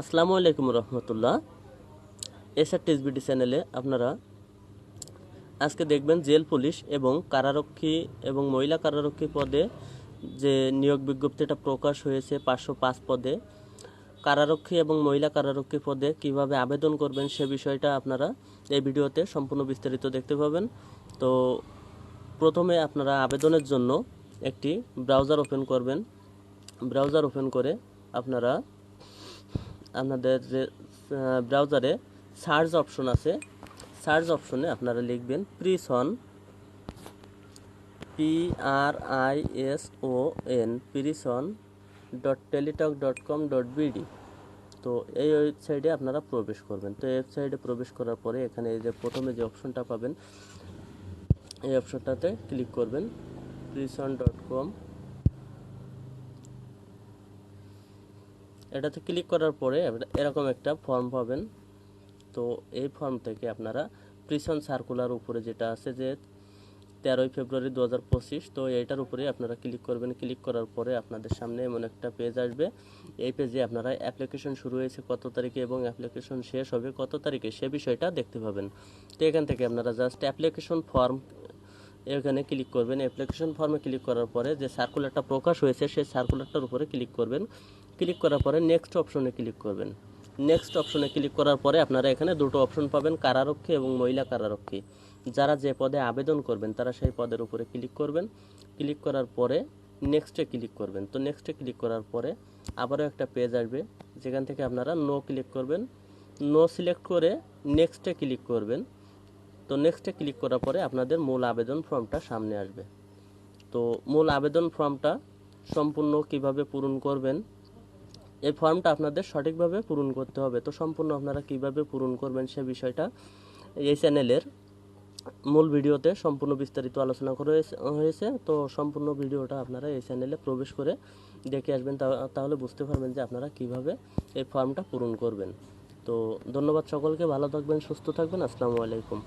আসসালামু আলাইকুম রহমতুল্লাহ। এসআর টিসবিডি চ্যানেলে আপনারা আজকে দেখবেন জেল পুলিশ এবং কারারক্ষী এবং মহিলা কারারক্ষী পদে যে নিয়োগ বিজ্ঞপ্তিটা প্রকাশ হয়েছে পাঁচশো পাঁচ পদে, কারারক্ষী এবং মহিলা কারারক্ষী পদে কীভাবে আবেদন করবেন সে বিষয়টা আপনারা এই ভিডিওতে সম্পূর্ণ বিস্তারিত দেখতে পাবেন। তো প্রথমে আপনারা আবেদনের জন্য একটি ব্রাউজার ওপেন করবেন। ব্রাউজার ওপেন করে আপনারা আপনাদের যে ব্রাউজারে সার্চ অপশন আছে সার্চ অপশনে আপনারা লিখবেন prison P R I S O N prison dot Teletalk dot com dot BD তো এই ওয়েবসাইটে আপনারা প্রবেশ করবেন। তো ওয়েবসাইটে প্রবেশ করার পরে এখানে এই যে প্রথমে যে অপশনটা পাবেন, এই অপশনটাতে ক্লিক করবেন প্রিসন ডট কম এটাতে ক্লিক করার পরে এরকম একটা ফর্ম পাবেন। তো এই ফর্ম থেকে আপনারা প্রিসন সার্কুলার উপরে যেটা আছে যে তেরোই ফেব্রুয়ারি দু হাজার পঁচিশ, তো এইটার উপরে আপনারা ক্লিক করবেন। ক্লিক করার পরে আপনাদের সামনে এমন একটা পেজ আসবে। এই পেজে আপনারা অ্যাপ্লিকেশন শুরু হয়েছে কত তারিখে এবং অ্যাপ্লিকেশন শেষ হবে কত তারিখে সে বিষয়টা দেখতে পাবেন। তো এখান থেকে আপনারা জাস্ট অ্যাপ্লিকেশন ফর্ম এখানে ক্লিক করবেন। অ্যাপ্লিকেশন ফর্মে ক্লিক করার পরে যে সার্কুলারটা প্রকাশ হয়েছে, সেই সার্কুলারটার উপরে ক্লিক করবেন। ক্লিক করার পরে নেক্সট অপশনে ক্লিক করবেন। নেক্সট অপশনে ক্লিক করার পরে আপনারা এখানে দুটো অপশন পাবেন, কারারক্ষী এবং মহিলা কারারক্ষী। যারা যে পদে আবেদন করবেন, তারা সেই পদের উপরে ক্লিক করবেন। ক্লিক করার পরে নেক্সটে ক্লিক করবেন। তো নেক্সটে ক্লিক করার পরে আবারও একটা পেজ আসবে, যেখান থেকে আপনারা নো ক্লিক করবেন। নো সিলেক্ট করে নেক্সটে ক্লিক করবেন। তো নেক্সটে ক্লিক করার পরে আপনাদের মূল আবেদন ফর্মটা সামনে আসবে। তো মূল আবেদন ফর্মটা সম্পূর্ণ কীভাবে পূরণ করবেন এই ফর্মটা আপনাদের সঠিকভাবে পূরণ করতে হবে। তো সম্পূর্ণ আপনারা কীভাবে পূরণ করবেন সে বিষয়টা এই চ্যানেলের মূল ভিডিওতে সম্পূর্ণ বিস্তারিত আলোচনা করা হয়েছে- তো সম্পূর্ণ ভিডিওটা আপনারা এই চ্যানেলে প্রবেশ করে দেখে আসবেন। তাহলে বুঝতে পারবেন যে আপনারা কীভাবে এই ফর্মটা পূরণ করবেন। তো ধন্যবাদ সকলকে। ভালো থাকবেন, সুস্থ থাকবেন। আসসালামু আলাইকুম।